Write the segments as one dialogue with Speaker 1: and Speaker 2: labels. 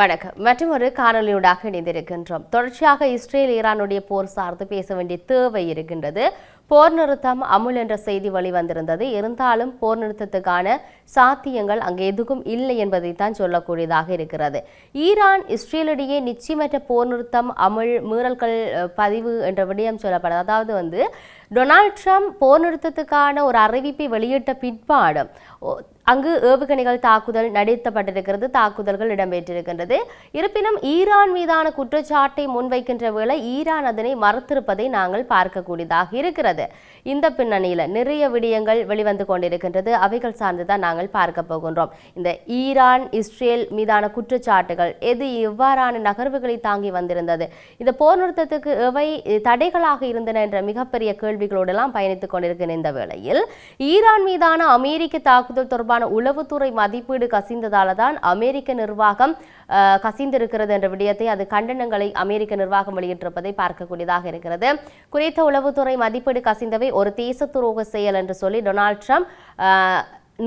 Speaker 1: வணக்கம். மற்றும் ஒரு காணொலியூடாக இணைந்திருக்கின்றோம். தொடர்ச்சியாக இஸ்ரேல் ஈரானுடைய போர் சார்ந்து பேச வேண்டிய தேவை இருக்கின்றது. போர் நிறுத்தம் அமுல் என்ற செய்தி வெளிவந்திருந்தது. இருந்தாலும் போர் நிறுத்தத்துக்கான சாத்தியங்கள் அங்கு எதுவும் இல்லை என்பதைத்தான் சொல்லக்கூடியதாக இருக்கிறது. ஈரான் இஸ்ரேலிடையே நிச்சயமற்ற போர் நிறுத்தம் அமுல் மீறல்கள் பதிவு என்ற விடயம் சொல்லப்படுது. அதாவது வந்து டொனால்ட் ட்ரம்ப் போர் நிறுத்தத்துக்கான ஒரு அறிவிப்பை வெளியிட்ட பிற்பாடு ஓ- அங்கு ஏவுகணைகள் தாக்குதல் நடத்தப்பட்டிருக்கிறது தாக்குதல்கள் இடம்பெற்றிருக்கின்றது. இருப்பினும் ஈரான் மீதான குற்றச்சாட்டை முன்வைக்கின்ற வேளை ஈரான் அதனை மறுத்திருப்பதை நாங்கள் பார்க்கக்கூடியதாக இருக்கிறது. இந்த பின்னணியில் நிறைய விடயங்கள் வெளிவந்து கொண்டிருக்கின்றது. அவைகள் சார்ந்துதான் நாங்கள் பார்க்க போகின்றோம். இந்த ஈரான் இஸ்ரேல் மீதான குற்றச்சாட்டுகள் எது எவ்வாறான நகர்வுகளை தாங்கி வந்திருந்தது? இந்த போர் நிறுத்தத்துக்கு எவை தடைகளாக இருந்தன என்ற மிகப்பெரிய கேள்விகளோடெல்லாம் பயணித்துக் கொண்டிருக்கிற இந்த வேளையில் ஈரான் மீதான அமெரிக்க தாக்குதல் தொடர்பான உளவுத்துறை மதிப்பீடு கசிந்ததால தான் அமெரிக்க நிர்வாகம் கசிந்திருக்கிறது என்ற விடயத்தை அது கண்டனங்களை அமெரிக்க நிர்வாகம் வெளியிட்டிருப்பதை பார்க்கக்கூடியதாக இருக்கிறது. குறித்த உளவுத்துறை மதிப்பீடு கசிந்தவை ஒரு தேச துரோக செயல் என்று சொல்லி டொனால்ட் ட்ரம்ப்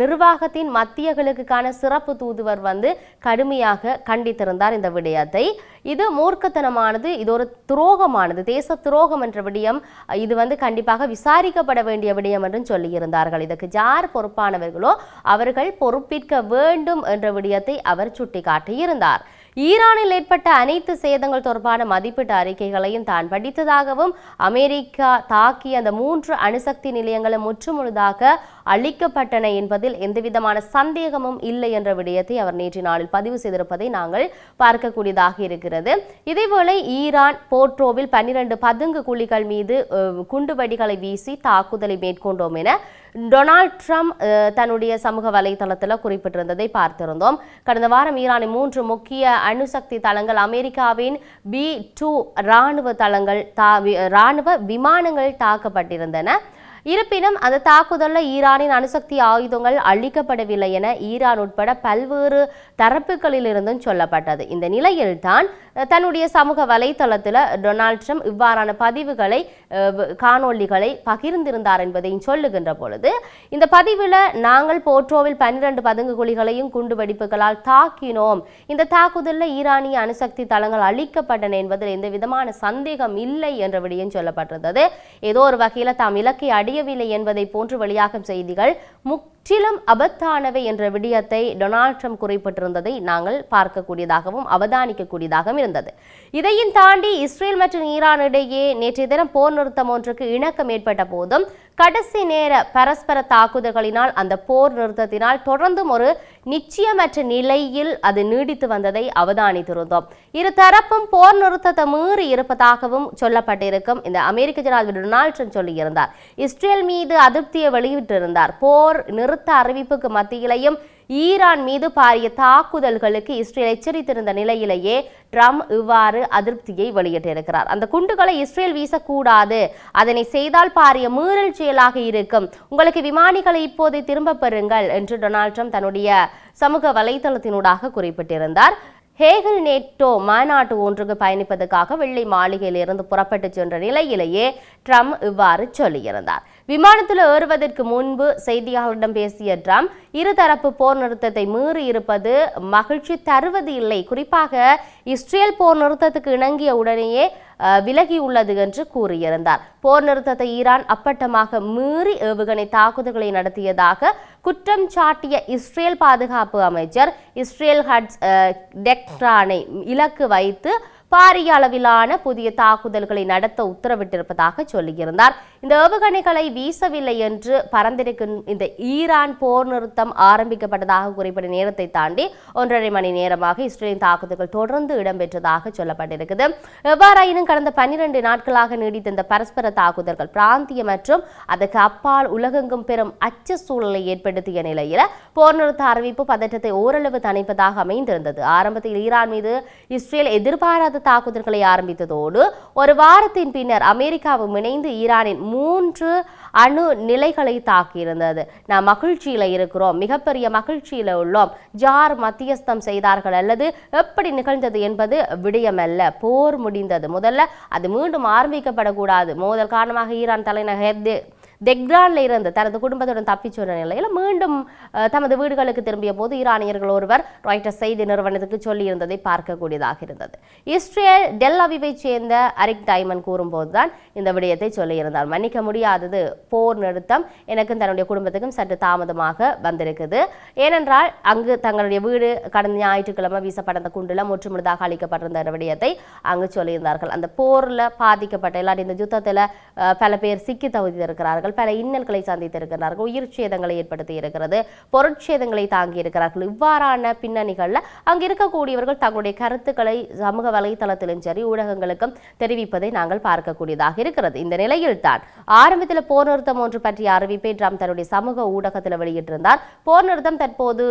Speaker 1: நிர்வாகத்தின் மத்திய கிழக்குக்கான சிறப்பு தூதுவர் வந்து கடுமையாக கண்டித்திருந்தார் இந்த விடயத்தை. இது மூர்க்கத்தனமானது இது ஒரு துரோகமானது தேச துரோகம் என்ற விடயம் இது வந்து கண்டிப்பாக விசாரிக்கப்பட வேண்டிய விடயம் என்றும் சொல்லியிருந்தார்கள். இதற்கு யார் பொறுப்பானவர்களோ அவர்கள் பொறுப்பேற்க வேண்டும் என்ற விடயத்தை அவர் சுட்டிக்காட்டியிருந்தார். ஈரானில் ஏற்பட்ட அனைத்து சேதங்கள் தொடர்பான மதிப்பீட்டு அறிக்கைகளையும் தான் படித்ததாகவும் அமெரிக்கா தாக்கிய அந்த மூன்று அணுசக்தி நிலையங்களும் முற்றுமுழுதாக அழிக்கப்பட்டன என்பதில் எந்தவிதமான சந்தேகமும் இல்லை என்ற விடயத்தை அவர் நேற்று நாளில் பதிவு செய்திருப்பதை நாங்கள் பார்க்கக்கூடியதாக இருக்கிறது. இதேவேளை ஈரான் போர்ட்ரோவில் பன்னிரண்டு பதுங்கு குழிகள் மீது குண்டுவடிகளை குண்டுவெடிகளை வீசி தாக்குதலை மேற்கொண்டோம் என டொனால்ட் ட்ரம்ப் அஹ், தன்னுடைய சமூக வலைதளத்தில் குறிப்பிட்டிருந்ததை பார்த்திருந்தோம். கடந்த வாரம் ஈரானின் மூன்று முக்கிய அணுசக்தி தளங்கள் அமெரிக்காவின் பி டூ இராணுவ தளங்கள் தா வி- இராணுவ விமானங்கள் தாக்கப்பட்டிருந்தன. இருப்பினும் அந்த தாக்குதலில் ஈரானின் அணுசக்தி ஆயுதங்கள் அழிக்கப்படவில்லை என ஈரான் உட்பட பல்வேறு தரப்புகளிலிருந்தும் சொல்லப்பட்டது. இந்த நிலையில்தான் தன்னுடைய சமூக வலைதளத்தில் டொனால்ட் ட்ரம்ப் இவ்வாறான பதிவுகளை காணொளிகளை பகிர்ந்திருந்தார் என்பதையும் சொல்லுகின்ற பொழுது இந்த பதிவில் நாங்கள் போர்ட்ரோவில் பன்னிரண்டு பதுங்கு குழிகளையும் குண்டு வெடிப்புகளால் தாக்கினோம். இந்த தாக்குதலில் ஈரானிய அணுசக்தி தளங்கள் அழிக்கப்பட்டன என்பதில் எந்த விதமான சந்தேகம் இல்லை என்ற விடயம் சொல்லப்பட்டிருந்தது. ஏதோ ஒரு வகையில் தாம் இலக்கை அடி அடையவில்லை என்பதை போன்று வெளியாகும் செய்திகள் முற்றிலும் அபத்தானவை என்ற விடயத்தை டொனால்ட் ட்ரம்ப் குறிப்பிட்டிருந்ததை நாங்கள் பார்க்கக்கூடியதாகவும் அவதானிக்கக்கூடியதாகவும் இருந்தது. இதையும் தாண்டி இஸ்ரேல் மற்றும் ஈரான் இடையே நேற்றைய தினம் போர் நிறுத்தம் ஒன்றுக்கு இணக்கம் ஏற்பட்ட போதும் கடைசி நேர பரஸ்பர தாக்குதல்களினால் அந்த போர் நிறுத்தத்தினால் தொடர்ந்தும் ஒரு நிச்சயமற்ற நிலையில் அது நீடித்து வந்ததை அவதானித்திருந்தோம். இரு தரப்பும் போர் நிறுத்தத்தை மீறி இருப்பதாகவும் சொல்லப்பட்டிருக்கும். இந்த அமெரிக்க ஜனாதிபதி டொனால்ட் ட்ரம்ப் சொல்லியிருந்தார். இஸ்ரேல் மீது அதிருப்தியை வெளியிட்டிருந்தார். போர் நிறு நிறுத்த அறிவிப்புக்கு மத்தியிலையும் ஈரான் மீது பாரிய தாக்குதல்களுக்கு இஸ்ரேல் எச்சரித்திருந்த நிலையிலேயே ட்ரம்ப் இவ்வாறு அதிருப்தியை வெளியிட்டிருக்கிறார். அந்த குண்டுகளை இஸ்ரேல் வீசக்கூடாது. அதனை செய்தால் பாரிய மீறல் செயலாக இருக்கும். உங்களுக்கு விமானிகளை இப்போதை திரும்ப பெறுங்கள் என்று டொனால்ட் ட்ரம்ப் தன்னுடைய சமூக வலைதளத்தினூடாக குறிப்பிட்டிருந்தார். ஹேகல் நேட்டோ மாநாட்டு ஒன்றுக்கு பயணிப்பதற்காக வெள்ளை மாளிகையிலிருந்து புறப்பட்டு சென்ற நிலையிலேயே ட்ரம்ப் இவ்வாறு சொல்லியிருந்தார். விமானத்தில் ஏறுவதற்கு முன்பு செய்தியாளர்களிடம் பேசிய ட்ரம்ப் இருதரப்பு போர் நிறுத்தத்தை மீறி இருப்பது மகிழ்ச்சி தருவது இல்லை. குறிப்பாக இஸ்ரேல் போர் நிறுத்தத்துக்கு இணங்கிய உடனேயே விலகியுள்ளது என்று கூறியிருந்தார். போர் நிறுத்தத்தை ஈரான் அப்பட்டமாக மீறி ஏவுகணை தாக்குதல்களை நடத்தியதாக குற்றம் சாட்டிய இஸ்ரேல் பாதுகாப்பு அமைச்சர் இஸ்ரேல் ஹட்ஸ் டெக்ரானை டெக்ட்ரானை இலக்கு வைத்து பாரிய அளவிலான புதிய தாக்குதல்களை நடத்த உத்தரவிட்டிருப்பதாக சொல்லியிருந்தார். இந்த ஏவுகணைகளை வீசவில்லை என்று பறந்திருக்கும் இந்த ஈரான் போர் நிறுத்தம் ஆரம்பிக்கப்பட்டதாக குறிப்பிட்ட நேரத்தை தாண்டி ஒன்றரை மணி நேரமாக இஸ்ரேலின் தாக்குதல்கள் தொடர்ந்து இடம்பெற்றதாக சொல்லப்பட்டிருக்குது. எவ்வாறாயினும் கடந்த பன்னிரண்டு நாட்களாக நீடித்த இந்த பரஸ்பர தாக்குதல்கள் பிராந்திய மற்றும் அதற்கு அப்பால் உலகெங்கும் பெரும் அச்ச சூழலை ஏற்படுத்திய நிலையில் போர் நிறுத்த அறிவிப்பு பதற்றத்தை ஓரளவு தணிப்பதாக அமைந்திருந்தது. ஆரம்பத்தில் ஈரான் மீது இஸ்ரேல் எதிர்பாராத தாக்குதல்களை ஆரம்பித்ததோடு ஒரு வாரத்தின் பின்னர் அமெரிக்காவும் இணைந்து ஈரானின் மூன்று அணு நிலைகளை தாக்கியிருந்தது. நாம் மகிழ்ச்சியில இருக்கிறோம். மிகப்பெரிய மகிழ்ச்சியில் உள்ளோம். ஜார் மத்தியஸ்தம் செய்தார்கள் அல்லது எப்படி நிகழ்ந்தது என்பது விடயமல்ல. போர் முடிந்தது. முதல்ல அது மீண்டும் ஆரம்பிக்கப்படக்கூடாது. மோதல் காரணமாக ஈரான் தலைநகர் தெக்ரானில் இருந்து தனது குடும்பத்துடன் தப்பிச் சென்ற நிலையில் மீண்டும் தமது வீடுகளுக்கு திரும்பிய போது ஈரானியர்கள் ஒருவர் ராய்டர் செய்தி நிறுவனத்துக்கு சொல்லியிருந்ததை பார்க்கக்கூடியதாக இருந்தது. இஸ்ரேல் டெல் அவிவை சேர்ந்த அரிக் டைமன் கூறும்போதுதான் இந்த விடயத்தை சொல்லியிருந்தார். மன்னிக்க முடியாதது போர் நிறுத்தம் எனக்கும் தன்னுடைய குடும்பத்துக்கும் சற்று தாமதமாக வந்திருக்குது. ஏனென்றால் அங்கு தங்களுடைய வீடு கடந்த ஞாயிற்றுக்கிழமை வீசப்பட்ட குண்டுல முற்றுமுழுதாக அளிக்கப்பட்டிருந்த விடயத்தை அங்கு சொல்லியிருந்தார்கள். அந்த போரில் பாதிக்கப்பட்ட எல்லாரும் இந்த யுத்தத்தில் பல பேர் சிக்கி தவித்திருக்கிறார்கள் பல இன்னல்களை சந்தித்திருக்கிறார்கள். உயிர் சேதங்களை ஏற்படுத்தி இருக்கிறது. பொருட்சேதங்களை தாங்கி இருக்கிறார்கள். இவ்வாறான பின்னணிகளில் அங்கு இருக்கக்கூடியவர்கள் தங்களுடைய கருத்துக்களை சமூக வலைத்தளத்திலும் சரி ஊடகங்களுக்கும் தெரிவிப்பதை நாங்கள் பார்க்கக்கூடியதாக இருக்கிறது. இந்த நிலையில் தான் ஆரம்பத்தில் போர் நிறுத்தம் ஒன்று பற்றிய அறிவிப்பை ட்ரம்ப் தன்னுடைய சமூக ஊடகத்தில் வெளியிட்டிருந்தார். போர் நிறுத்தம் தற்போது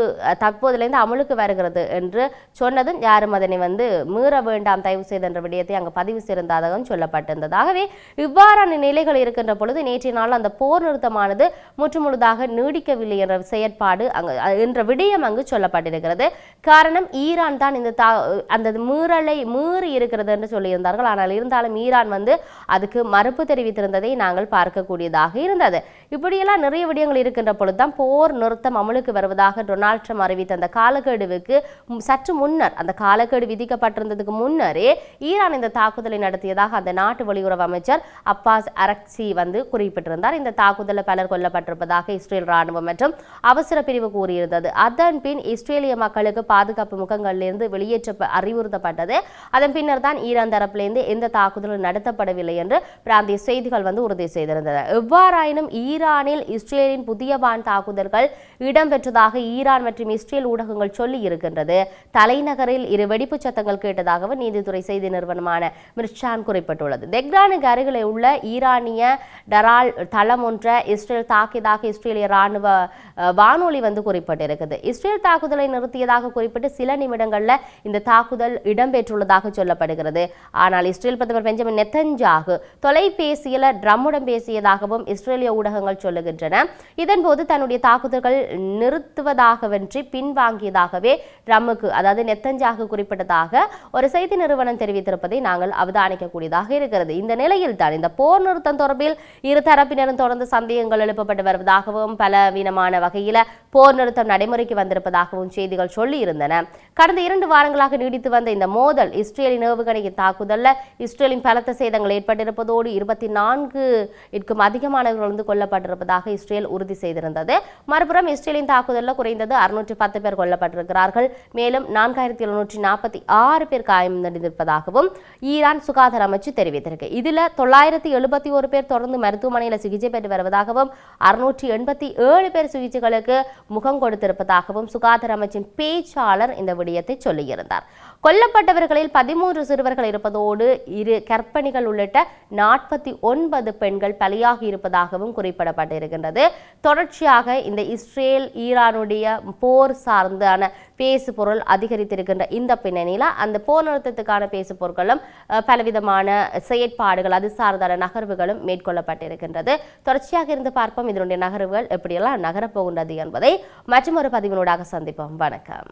Speaker 1: தற்போதிலிருந்து அமலுக்கு வருகிறது என்று சொன்னதும் யாரும் அதனை வந்து மீற வேண்டாம் தயவு செய்து என்ற விடயத்தை அங்கு பதிவு செய்திருந்ததாகவும் சொல்லப்பட்டிருந்தது. ஆகவே இவ்வாறான நிலைகள் இருக்கின்ற பொழுது நேற்றைய நாள் அந்த போர் நிறுத்தமானது முற்றுமுழுதாக நீடிக்கவில்லை என்ற செயற்பாடு அங்கு என்ற விடயம் அங்கு சொல்லப்பட்டிருக்கிறது. காரணம் ஈரான் தான் இந்த தா அந்த மீறலை மீறி இருக்கிறது என்று சொல்லியிருந்தார்கள். ஆனால் இருந்தாலும் ஈரான் வந்து அதுக்கு மறுப்பு தெரிவித்திருந்ததை நாங்கள் பார்க்கக்கூடியதாக இருந்தது. இப்படியெல்லாம் நிறைய விடயங்கள் இருக்கின்ற பொழுதுதான் போர் நிறுத்தம் அமலுக்கு வருவதாக டொனால்ட் ட்ரம்ப் அறிவித்த அந்த காலக்கெடுவுக்கு சற்று முன்னர் அந்த காலக்கெடு விதிக்கப்பட்டிருந்ததுக்கு முன்னரே ஈரான் இந்த தாக்குதலை நடத்தியதாக அந்த நாட்டு வெளியுறவு அமைச்சர் அப்பாஸ் அரக்சி வந்து குறிப்பிட்டிருந்தார். இந்த தாக்குதலில் பலர் கொல்லப்பட்டிருப்பதாக இஸ்ரேல் ராணுவம் மற்றும் அவசர பிரிவு கூறியிருந்தது. அதன் பின் இஸ்ரேலிய மக்களுக்கு பாதுகாப்பு முகங்களிலிருந்து வெளியேற்ற அறிவுறுத்தப்பட்டது. அதன் பின்னர் தான் ஈரான் தரப்பிலிருந்து எந்த தாக்குதலும் நடத்தப்படவில்லை என்று பிராந்திய செய்திகள் வந்து உறுதி செய்திருந்தது. எவ்வாறாயினும் ஈரானில் இஸ்ரேலின் புதிய வான் தாக்குதல்கள் இடம்பெற்றதாக ஈரான் மற்றும் இஸ்ரேல் ஊடகங்கள் சொல்லி இருக்கின்றது. தலைநகரில் இரு வெடிப்பு சத்தங்கள் கேட்டதாகவும் நீதித்துறை செய்தி நிறுவனமான மிர்ஷான் குறிப்பிட்டுள்ளது. தெக்ரானுக்கு அருகில் உள்ள ஈரானிய டரால் தளம் ஒன்றை இஸ்ரேல் தாக்கியதாக இஸ்ரேலிய ராணுவ வானொலி வந்து குறிப்பிட்டிருக்குது. இஸ்ரேல் தாக்குதலை நிறுத்தியதாக குறிப்பிட்டு சில நிமிடங்களில் இந்த தாக்குதல் இடம்பெற்றுள்ளதாக சொல்லப்படுகிறது. ஆனால் இஸ்ரேல் பிரதமர் பெஞ்சமின் நெத்தஞ்சாகு தொலைபேசியில் ட்ரம்முடன் பேசியதாகவும் இஸ்ரேலிய ஊடகங்கள் சொல்லுகின்றன. இதன்போது தன்னுடைய தாக்குதல்கள் நிறுத்துவதாகவன்றி பின்வாங்கியதாகவே ட்ரம்முக்கு அதாவது நெத்தஞ்சாகு குறிப்பிட்டதாக ஒரு செய்தி நிறுவனம் தெரிவித்திருப்பதை நாங்கள் அவதானிக்கக்கூடியதாக இருக்கிறது. இந்த நிலையில் தான் இந்த போர் நிறுத்தம் தொடர்பில் இரு தரப்பினரும் தொடர்ந்து சந்தேகங்கள் எழுப்பப்பட்டு வருவதாகவும் பலவீனமான வகையில் போர் நிறுத்தம் நடைமுறைக்கு வந்திருப்பதாகவும் செய்திகள் சொல்லி இருந்தன கடந்த இரண்டு வாரங்களாக நீடித்து வந்த இந்த மோதல் இஸ்ரேலின் ஏவுகணை தாக்குதல்ல இஸ்ரேலின் பலத்த சேதங்கள் ஏற்பட்டிருப்பதோடு இருபத்தி நான்கு இற்கும் அதிகமானவர்கள் வந்து கொல்லப்பட்டிருப்பதாக இஸ்ரேல் உறுதி செய்திருந்தது. மறுபுறம் இஸ்ரேலின் தாக்குதலில் குறைந்தது அறுநூற்றி பத்து பேர் கொல்லப்பட்டிருக்கிறார்கள். மேலும் நான்காயிரத்தி எழுநூற்றி நாற்பத்தி ஆறு பேர் காயமடைந்திருப்பதாகவும் ஈரான் சுகாதார அமைச்சு தெரிவித்திருக்கு. இதில் தொள்ளாயிரத்தி எழுபத்தி ஒரு பேர் தொடர்ந்து மருத்துவமனையில் சிகிச்சை பெற்று வருவதாகவும் அறுநூற்றி எண்பத்தி ஏழு பேர் சிகிச்சைகளுக்கு முகம் கொடுத்திருப்பதாகவும் சுகாதார அமைச்சின் பேச்சாளர் இந்த விடயத்தை சொல்லியிருந்தார். கொல்லப்பட்டவர்களில் பதிமூன்று சிறுவர்கள் இருப்பதோடு இரு கற்பணிகள் உள்ளிட்ட நாற்பத்தி ஒன்பது பெண்கள் பலியாகி இருப்பதாகவும் குறிப்பிடப்பட்டிருக்கின்றது. தொடர்ச்சியாக இந்த இஸ்ரேல் ஈரானுடைய போர் சார்ந்தான பேசு பொருள் அதிகரித்திருக்கின்ற இந்த பின்னணியில் அந்த போர் நிறுத்தத்துக்கான பேசு பொருட்களும் பலவிதமான செயற்பாடுகள் அது சார்ந்தான நகர்வுகளும் மேற்கொள்ளப்பட்டிருக்கின்றது. தொடர்ச்சியாக இருந்து பார்ப்போம். இதனுடைய நகர்வுகள் எப்படியெல்லாம் நகரப்போகின்றது என்பதை மற்றும் ஒரு பதிவினூடாக சந்திப்போம். வணக்கம்.